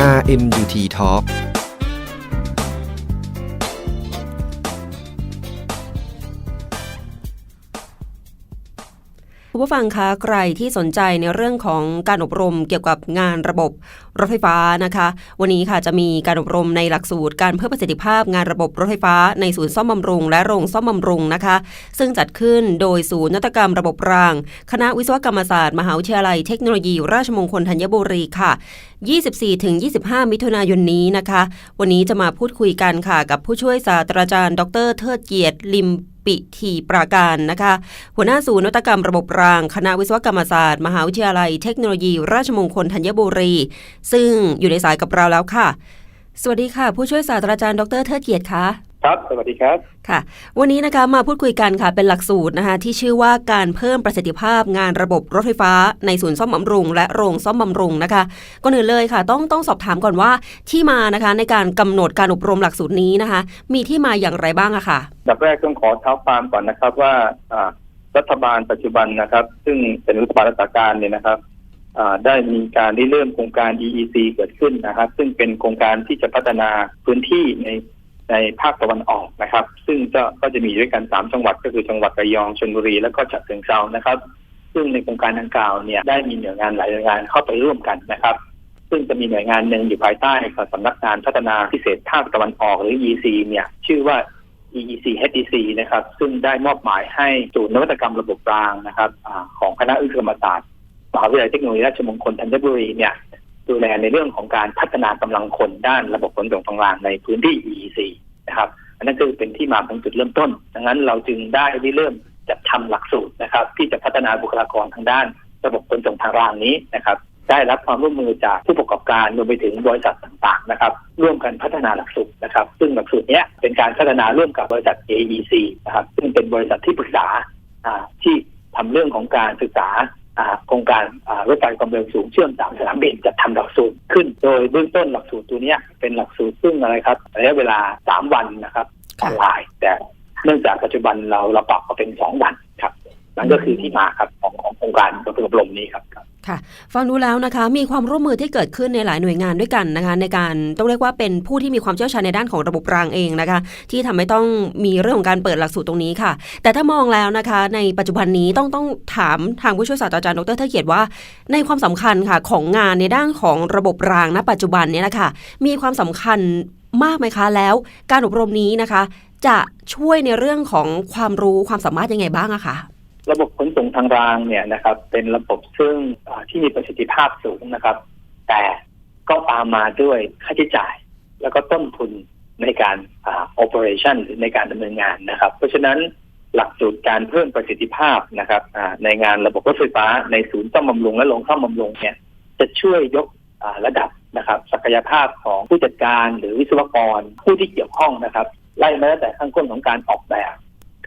RMUT Talk ผู้ฟังคะใครที่สนใจในเรื่องของการอบรมเกี่ยวกับงานระบบรถไฟฟ้านะคะ วันนี้ค่ะจะมีการอบรมในหลักสูตรการเพิ่มประสิทธิภาพงานระบบรถไฟฟ้าในศูนย์ซ่อมบำรุง และโรงซ่อมบำรุงนะคะ ซึ่งจัดขึ้นโดยศูนย์นวัตกรรมระบบราง คณะวิศวกรรมศาสตร์ มหาวิทยาลัยเทคโนโลยี ราชมงคลธัญบุรีค่ะ 24-25 มิถุนายนนี้นะคะ วันนี้จะมาพูดคุยกันค่ะ กับผู้ช่วยศาสตราจารย์ ดร เทิดเกียรติลิมปิทีปราการนะคะ หัวหน้าศูนย์นวัตกรรมระบบราง คณะวิศวกรรมศาสตร์ มหาวิทยาลัยเทคโนโลยี ราชมงคลธัญบุรีซึ่งอยู่ในสายกับเราแล้วค่ะ สวัสดีค่ะ ผู้ช่วยศาสตราจารย์ดรเทิดเกียรติคะครับ สวัสดีครับ ค่ะ วันนี้นะคะมาพูดคุยกันค่ะ เป็นหลักสูตรนะคะที่ชื่อว่าการเพิ่มประสิทธิภาพงานระบบรถไฟฟ้า ในศูนย์ซ่อมบำรุง และโรงซ่อมบำรุงนะคะก่อนอื่นเลยค่ะ ต้องต้องสอบถามก่อนว่าที่มานะคะในการกำหนดการอบรมหลักสูตรนี้นะคะ มีที่มาอย่างไรบ้างอะค่ะดับแรกต้องขอเท้าความก่อนนะครับว่าอ่ารัฐบาลปัจจุบันนะครับ ซึ่งเป็นรัฐบาลรัฐการเนี่ยนะครับอ่า ได้มีการได้เริ่มโครงการ EEC เกิดขึ้นนะครับ ซึ่งเป็นโครงการที่จะพัฒนาพื้นที่ในในภาคตะวันออกนะครับ ซึ่งจะก็จะมีด้วยกันสามจังหวัดก็คือจังหวัดระยองชลบุรี และก็ฉะเชิงเทรานะครับ ซึ่งในโครงการดังกล่าวเนี่ยได้มีหน่วยงานหลายหน่วยงานเข้าไปร่วมกันนะครับ ซึ่งจะมีหน่วยงานหนึ่งอยู่ภายใต้สำนักงานพัฒนาพิเศษภาคตะวันออกหรือ EEC เนี่ยชื่อว่า EEC HDC นะครับ ซึ่งได้มอบหมายให้ศูนย์นวัตกรรมระบบรางนะครับอของคณะวิศวกรรมศาสตร์ มหาวิทยาลัยเทคโนโลยีราชมงคลธัญบุรีเนี่ยดูแลในเรื่องของการพัฒนากำลังคนด้านระบบขนส่งทางรางในพื้นที่ EEC นะครับ อันนั้นคือเป็นที่มาของจุดเริ่มต้น ดังนั้นเราจึงได้ได้เริ่มจัดทำหลักสูตรนะครับ ที่จะพัฒนาบุคลากรทางด้าน ระบบขนส่งทางรางนี้นะครับ ได้รับความร่วมมือจากผู้ประกอบการรวมไปถึงบริษัทต่างๆนะครับ ร่วมกันพัฒนาหลักสูตรนะครับ ซึ่งหลักสูตรนี้เป็นการพัฒนาร่วมกับบริษัท AEC นะครับ ซึ่งเป็นบริษัทที่ปรึกษาที่ทำเรื่องของการศึกษา โครงการอ่ารถไฟความเร็วสูงเชื่อมสามสนามบินจะทำหลักสูตรขึ้น โดยเบื้องต้นหลักสูตรตัวเนี้ยเป็นหลักสูตรซึ่งอะไรครับระยะเวลาสามวันนะครับอค่ะอนไลน์แต่เนื่องจากปัจจุบันเราเราปรับมาเป็นสองวันครับ นั่นก็คือที่มาครับของของโครงการอบรมนี้ครับค่ะ ฟังดูแล้วนะคะ มีความร่วมมือที่เกิดขึ้นในหลายหน่วยงานด้วยกันนะคะ ในการต้องเรียกว่าเป็นผู้ที่มีความเชี่ยวชาญในด้านของระบบรางเองนะคะ ที่ทำให้ต้องมีเรื่องของการเปิดหลักสูตรตรงนี้ค่ะ แต่ถ้ามองแล้วนะคะ ในปัจจุบันนี้ต้องต้องถามทางผู้ช่วยศาสตราจารย์ดรเทเกียรติว่า ในความสำคัญค่ะของงานในด้านของระบบรางณ ปัจจุบันเนี่ยนะคะมีความสำคัญมากไหมคะ แล้วการอบรมนี้นะคะ จะช่วยในเรื่องของความรู้ความสามารถยังไงบ้างอะคะ ระบบขนส่งทางรางเนี่ยนะครับ เป็นระบบซึ่งที่มีประสิทธิภาพสูงนะครับ แต่ก็ตามมาด้วยค่าใช้จ่าย แล้วก็ต้นทุนในการอ่า operation หรือในการดำเนินงานนะครับ เพราะฉะนั้นหลักสูตรการเพิ่มประสิทธิภาพนะครับในงานระบบรถไฟฟ้าในศูนย์ซ่อมบำรุงและโรงซ่อมบำรุงเนี่ยจะช่วยยกระดับนะครับ ศักยภาพของผู้จัดการหรือวิศวกรผู้ที่เกี่ยวข้องนะครับ ไล่มาตั้งแต่ขั้นต้นของการออกแบบ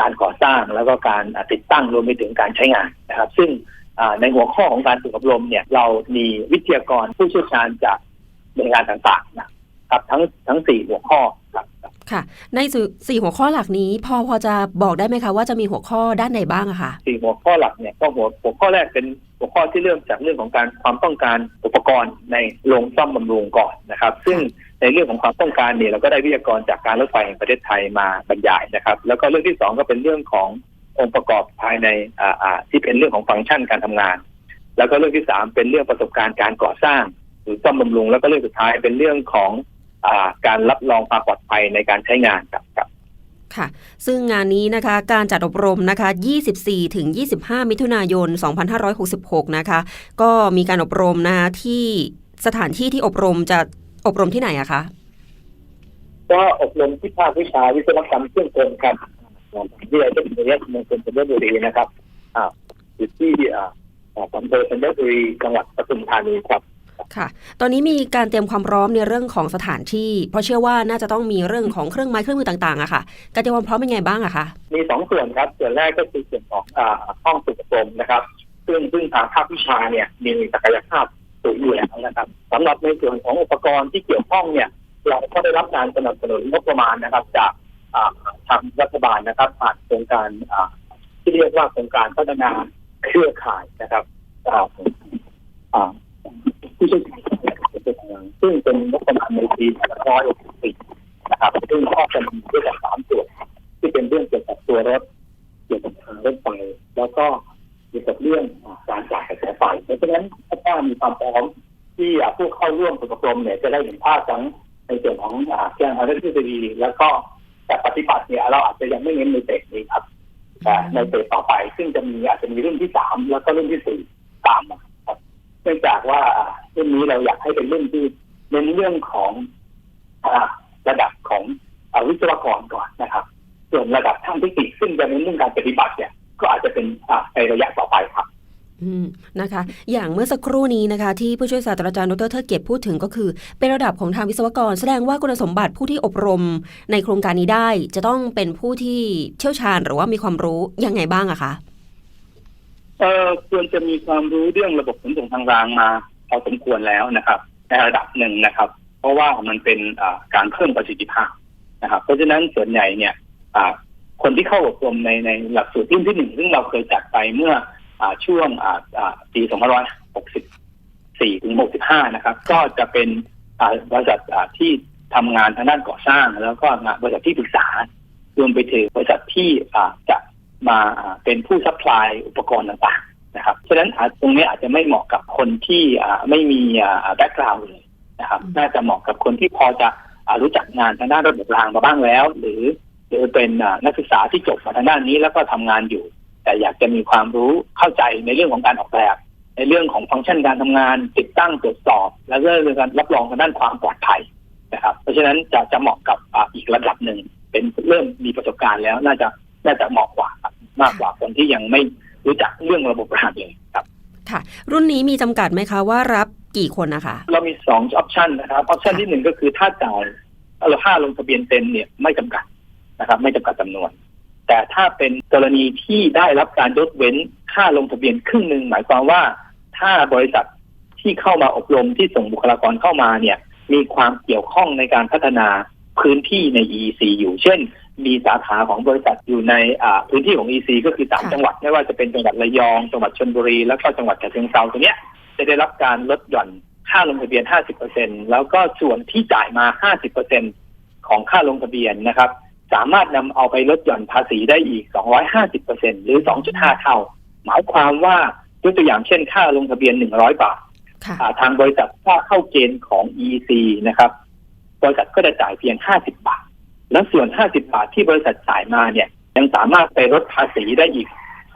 การก่อสร้างแล้วก็การอ่าติดตั้งรวมไปถึงการใช้งานนะครับ ซึ่งอ่าในหัวข้อของการฝึกอบรมเนี่ยเรามีวิทยากรผู้เชี่ยวชาญจากหน่วยงานต่างๆนะครับทั้งทั้งสี่หัวข้อครับค่ะ ในสี่สี่หัวข้อหลักนี้ พอพอจะบอกได้ไหมคะว่าจะมีหัวข้อด้านไหนบ้างอะคะสี่หัวข้อหลักเนี่ยก็หัวหัวข้อแรกเป็นหัวข้อที่เริ่มจากเรื่องของการความต้องการอุปกรณ์ในโรงซ่อมบำรุงก่อนนะครับ ซึ่ง ในเรื่องของความต้องการเนี่ยเราก็ได้วิทยากรจากการรถไฟแห่งประเทศไทยมาบรรยายนะครับ แล้วก็เรื่องที่สองก็เป็นเรื่องขององค์ประกอบภายในอ่าที่เป็นเรื่องของฟังก์ชันการทำงาน แล้วก็เรื่องที่สามเป็นเรื่องประสบการณ์การก่อสร้าง หรือซ่อมบำรุง แล้วก็เรื่องสุดท้ายเป็นเรื่องของอ่าการรับรองความปลอดภัยในการใช้งานครับครับค่ะ ซึ่งงานนี้นะคะ การจัดอบรมนะคะ 24 ถึง 25 มิถุนายน 2566 นะคะ ก็มีการอบรมนะคะที่สถานที่ที่อบรมจะ อบรมที่ไหนอะคะ ก็อบรมที่ภาควิชาวิศวกรรมเครื่องกลครับของวิทยาลัยเทคโนโลยีมงคลธัญบุรีนะครับอ่าอยู่ที่อ่าอ่าอำเภอธัญบุรีจังหวัดปทุมธานีครับค่ะ ตอนนี้มีการเตรียมความพร้อมในเรื่องของสถานที่ เพราะเชื่อว่าน่าจะต้องมีเรื่องของเครื่องไม้เครื่องมือต่างๆอะค่ะ การเตรียมความพร้อมเป็นไงบ้างอะคะ มีสองส่วนครับ ส่วนแรกก็คือส่วนของอ่าห้องฝึกอบรมนะครับ ซึ่งซึ่งทางภาควิชาเนี่ยมีศักยภาพ สูงอยู่แล้วนะครับสำหรับในส่วนของอุปกรณ์ที่เกี่ยวข้องเนี่ย เราก็ได้รับการสนับสนุนงบประมาณนะครับ จากทางรัฐบาลนะครับผ่านโครงการที่เรียกว่าโครงการพัฒนาเครือข่ายนะครับผู้ช่วยซึ่งเป็นงบประมาณในปี2564 ได้เห็นภาพทั้งในส่วนของอ่าการทางทฤษฎีแล้วก็แต่ปฏิบัติเนี่ยเราอาจจะยังไม่เน้นในเตะนี้ครับแต่ในเฟสต่อไป ซึ่งจะมีอาจจะมีรุ่นที่สามแล้วก็รุ่นที่สี่ตามมาครับเนื่องจากว่าอ่ารุ่นนี้เราอยากให้เป็นรุ่นที่เน้นเรื่องของอ่าระดับของอ่าวิศวกรก่อนนะครับ ส่วนระดับทางเทคนิคซึ่งจะเน้นเรื่องการปฏิบัติเนี่ย ก็อาจจะเป็นอ่าในระยะต่อไปครับอืม นะคะ อย่างเมื่อสักครู่นี้นะคะ ที่ผู้ช่วยศาสตราจารย์ดรเทิดเกียรติพูดถึงก็คือ เป็นระดับของทางวิศวกร แสดงว่าคุณสมบัติผู้ที่อบรมในโครงการนี้ได้ จะต้องเป็นผู้ที่เชี่ยวชาญหรือว่ามีความรู้ยังไงบ้างอะคะเออควรจะมีความรู้เรื่องระบบขนส่งทางรางมาพอสมควรแล้วนะครับ ในระดับหนึ่งนะครับ เพราะว่ามันเป็นการเพิ่มประสิทธิภาพนะครับ เพราะฉะนั้นส่วนใหญ่เนี่ยคนที่เข้าอบรมในในหลักสูตรรุ่นที่หนึ่งซึ่งเราเคยจัดไปเมื่อ ช่วงอ่าอ่าปี2564 ถึง 65 นะครับ ก็จะเป็นอ่าบริษัทอ่าที่ทำงานทางด้านก่อสร้าง แล้วก็งานบริษัทที่ปรึกษารวมไปถึงบริษัทที่อ่าจะมาอ่าเป็นผู้ซัพพลายอุปกรณ์ต่างๆนะครับฉะนั้นอาจตรงนี้อาจจะไม่เหมาะกับคนที่อ่าไม่มีแบ็กกราวด์เลยนะครับอืมน่าจะเหมาะกับคนที่พอจะอ่ารู้จักงานทางด้านระบบรางมาบ้างแล้ว หรือหรือเป็นอ่านักศึกษาที่จบมาทางด้านนี้แล้วก็ทำงานอยู่ แต่อยากจะมีความรู้เข้าใจในเรื่องของการออกแบบ ในเรื่องของฟังก์ชันการทำงาน ติดตั้งตรวจสอบ แล้วก็เรื่องการรับรองทางด้านความปลอดภัยนะครับ เพราะฉะนั้นจะจะเหมาะกับอ่าอีกระดับหนึ่งเป็นเริ่มมีประสบการณ์แล้วน่าจะน่าจะเหมาะกว่าครับมากกว่าคนที่ยังไม่รู้จักเรื่องระบบรางเลยครับ ค่ะ รุ่นนี้มีจำกัดไหมคะว่ารับกี่คนนะคะเรามีสองออปชันนะครับออปชันที่หนึ่งก็คือถ้าจ่ายเราค่าลงทะเบียนเต็มเนี่ยไม่จำกัดนะครับ ไม่จำกัดจำนวน แต่ถ้าเป็นกรณีที่ได้รับการยกเว้นค่าลงทะเบียนครึ่งหนึ่งหมายความว่า ถ้าบริษัทที่เข้ามาอบรมที่ส่งบุคลากรเข้ามาเนี่ย มีความเกี่ยวข้องในการพัฒนาพื้นที่ใน EEC อยู่ เช่น มีสาขาของบริษัทอยู่ในอ่าพื้นที่ของ EEC ก็คือสามค่ะจังหวัดไม่ว่าจะเป็นจังหวัดระยองจังหวัดชลบุรีแล้วก็จังหวัดฉะเชิงเทราตัวเนี้ยจะได้รับการลดหย่อนค่าลงทะเบียน 50%แล้วก็ส่วนที่จ่ายมา 50%ของค่าลงทะเบียนนะครับ สามารถนำเอาไปลดหย่อนภาษีได้อีก 250%หรือ 2.5 เท่า หมายความว่ายกตัวอย่างเช่นค่าลงทะเบียน 100 บาทค่ะอ่าทางบริษัทถ้าเข้าเกณฑ์ของ EC นะครับบริษัทก็จะจ่ายเพียง 50 บาท แล้วส่วน 50 บาทที่บริษัทจ่ายมาเนี่ย ยังสามารถไปลดภาษีได้อีก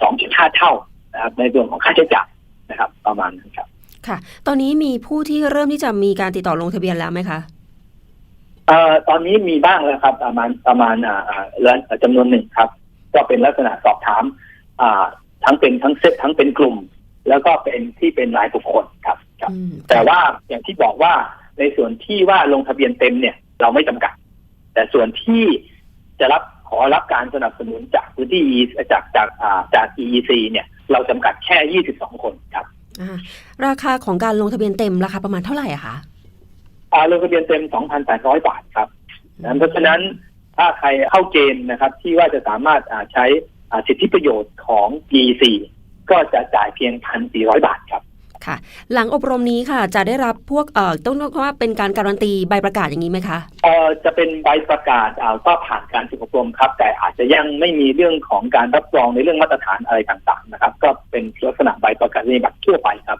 2.5 เท่านะครับในส่วนของค่าใช้จ่ายนะครับ ประมาณนั้นครับ ค่ะ ตอนนี้มีผู้ที่เริ่มที่จะมีการติดต่อลงทะเบียนแล้วไหมคะ เอ่อตอนนี้มีบ้างแล้วครับ ประมาณประมาณอ่าอ่าจำนวนหนึ่งครับ ก็เป็นลักษณะสอบถาม อ่า ทั้งเป็นทั้งเซตทั้งเป็นกลุ่ม แล้วก็เป็นที่เป็นรายบุคคลครับครับอืมแต่ว่าอย่างที่บอกว่าในส่วนที่ว่าลงทะเบียนเต็มเนี่ย เราไม่จำกัด แต่ส่วนที่จะรับขอรับการสนับสนุนจากพื้นที่ E จากจากอ่าจาก EEC เนี่ย เราจำกัดแค่ 22 คนครับอ่าราคาของการลงทะเบียนเต็มราคาประมาณเท่าไหร่อะคะอ่า ลงทะเบียนเต็ม 2,800 บาทครับนะเพราะฉะนั้นถ้าใครเข้าเกณฑ์นะครับ ที่ว่าจะสามารถอ่าใช้อ่าสิทธิประโยชน์ของ EEC ก็จะจ่ายเพียง 1,400 บาทครับค่ะ หลังอบรมนี้ค่ะ จะได้รับพวกเอ่อต้องเรียกว่าเป็นการการันตีใบประกาศอย่างนี้ไหมคะเอ่อจะเป็นใบประกาศอ่าก็ผ่านการฝึกอบรมครับ แต่อาจจะยังไม่มีเรื่องของการรับรองในเรื่องมาตรฐานอะไรต่างๆนะครับ ก็เป็นลักษณะใบประกาศนียบัตรทั่วไปครับ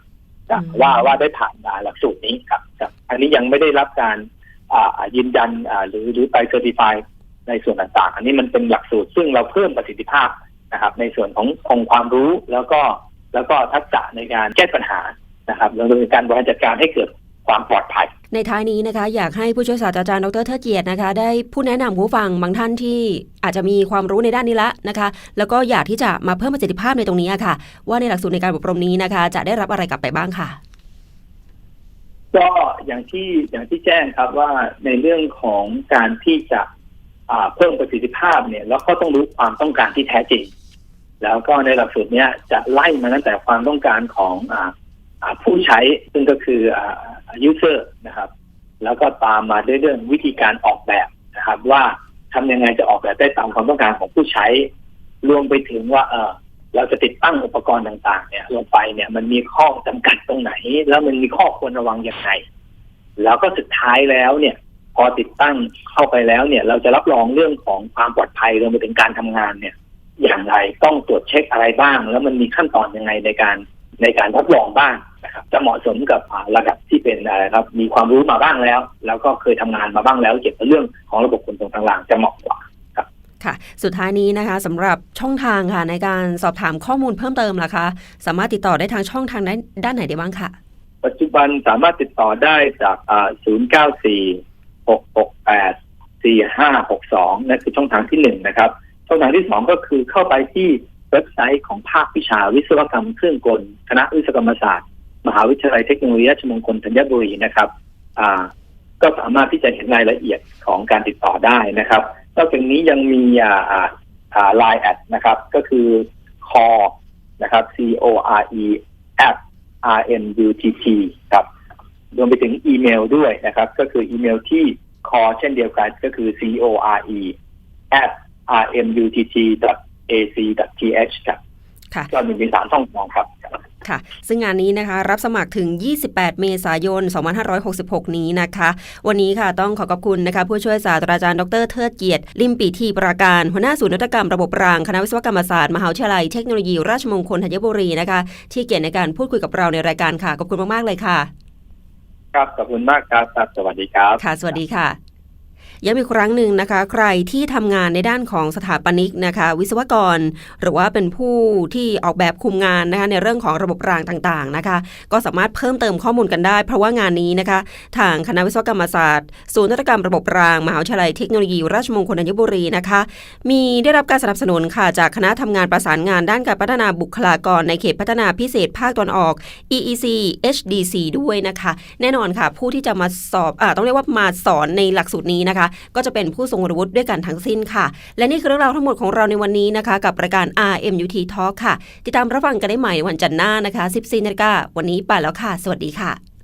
อืมว่าว่าได้ผ่านอ่าหลักสูตรนี้ครับครับ อันนี้ยังไม่ได้รับการยืนยันหรือหรือไปเซอร์ติฟายในส่วนต่างๆ อันนี้มันเป็นหลักสูตร ซึ่งเราเพิ่มประสิทธิภาพนะครับ ในส่วนขององค์ความรู้แล้วก็แล้วก็ทักษะในการแก้ปัญหานะครับแล้วก็ในการบริหารจัดการให้เกิดความปลอดภัย ในท้ายนี้นะคะ อยากให้ผู้ช่วยศาสตราจารย์ดรเทเกียรตินะคะ ได้ผู้แนะนำผู้ฟังบางท่านที่อาจจะมีความรู้ในด้านนี้ละนะคะ แล้วก็อยากที่จะมาเพิ่มประสิทธิภาพในตรงนี้ค่ะ ว่าในหลักสูตรในการอบรมนี้นะคะ จะได้รับอะไรกลับไปบ้างค่ะ ก็อย่างที่อย่างที่แจ้งครับว่าในเรื่องของการที่จะเพิ่มประสิทธิภาพเนี่ยแล้วก็ต้องรู้ความต้องการที่แท้จริง แล้วก็ในหลักสูตรเนี้ยจะไล่มาตั้งแต่ความต้องการของอผู้ใช้ซึ่งก็คืออ user นะครับ แล้วก็ตามมาด้วยเรื่องวิธีการออกแบบนะครับ ว่าทำยังไงจะออกแบบได้ตามความต้องการของผู้ใช้ รวมไปถึงว่าเออ เราจะติดตั้งอุปกรณ์ต่าง ๆ เนี่ยลงไปเนี่ย มันมีข้อจำกัดตรงไหน แล้วมันมีข้อควรระวังอย่างไรแล้วก็สุดท้ายแล้วเนี่ย พอติดตั้งเข้าไปแล้วเนี่ย เราจะรับรองเรื่องของความปลอดภัยรวมไปถึงการทำงานเนี่ย อย่างไรต้องตรวจเช็คอะไรบ้าง แล้วมันมีขั้นตอนยังไงในการในการรับรองบ้างนะครับ จะเหมาะสมกับระดับที่เป็นอะไรครับ มีความรู้มาบ้างแล้ว แล้วก็เคยทำงานมาบ้างแล้ว เกี่ยวกับเรื่องของระบบขนส่งทางรางจะเหมาะกว่า ค่ะ สุดท้ายนี้นะคะสำหรับช่องทางค่ะในการสอบถามข้อมูลเพิ่มเติมล่ะคะ สามารถติดต่อได้ทางช่องทางด้านด้านไหนได้บ้างค่ะ ปัจจุบันสามารถติดต่อได้จาก094 668 4562นั่นคือช่องทางที่หนึ่งนะครับ ช่องทางที่สองก็คือเข้าไปที่เว็บไซต์ของภาควิชาวิศวกรรมเครื่องกล คณะวิศวกรรมศาสตร์ มหาวิทยาลัยเทคโนโลยีราชมงคลธัญบุรีนะครับ อ่า ก็สามารถที่จะเห็นรายละเอียดของการติดต่อได้นะครับ นอกจากนี้ยังมีอ่าอ่าอ่า Line แอดนะครับ ก็คือ core นะครับ c o r e at r n u t t ครับรวมไปถึงอีเมลด้วยนะครับ ก็คืออีเมลที่ core เช่นเดียวกันก็คือ c o r e at r m u t t a c th ครับค่ะก็มีเป็นสามช่องทางครับ ค่ะ ซึ่งงานนี้นะคะรับสมัครถึง 28 เมษายน 2566 นี้นะคะ วันนี้ค่ะต้องขอขอบคุณนะคะผู้ช่วยศาสตราจารย์ดรเทิดเกียรติ ลิมปีทีปราการ หัวหน้าศูนย์นวัตกรรมระบบราง คณะวิศวกรรมศาสตร์ มหาวิทยาลัยเทคโนโลยี ราชมงคลธัญบุรีนะคะ ที่เกียรติในการพูดคุยกับเราในรายการค่ะ ขอบคุณมาก ๆ เลยค่ะ ครับ ขอบคุณมากครับครับสวัสดีครับ ค่ะ สวัสดีค่ะ ย้ำอีกครั้งหนึ่งนะคะ ใครที่ทำงานในด้านของสถาปนิกนะคะ วิศวกร หรือว่าเป็นผู้ที่ออกแบบคุมงานนะคะในเรื่องของระบบรางต่างๆนะคะ ก็สามารถเพิ่มเติมข้อมูลกันได้ เพราะว่างานนี้นะคะ ทางคณะวิศวกรรมศาสตร์ศูนย์นวัตกรรมระบบรางมหาวิทยาลัยเทคโนโลยี ราชมงคลธัญบุรีนะคะ มีได้รับการสนับสนุนค่ะจากคณะทำงานประสานงานด้านการพัฒนาบุคลากรในเขตพัฒนาพิเศษภาคตะวันออก EEC HDC ด้วยนะคะ แน่นอนค่ะ ผู้ที่จะมาสอบอต้องเรียกว่ามาสอนในหลักสูตรนี้นะคะก็จะเป็นผู้ทรงวุฒิด้วยกันทั้งสิ้นค่ะ และนี่คือเรื่องราวทั้งหมดของเราในวันนี้นะคะ กับรายการ RMUT Talk ค่ะ ติดตามรับฟังกันได้ใหม่วันจันทร์หน้านะคะ 14นาฬิกาวันนี้ไปแล้วค่ะ สวัสดีค่ะ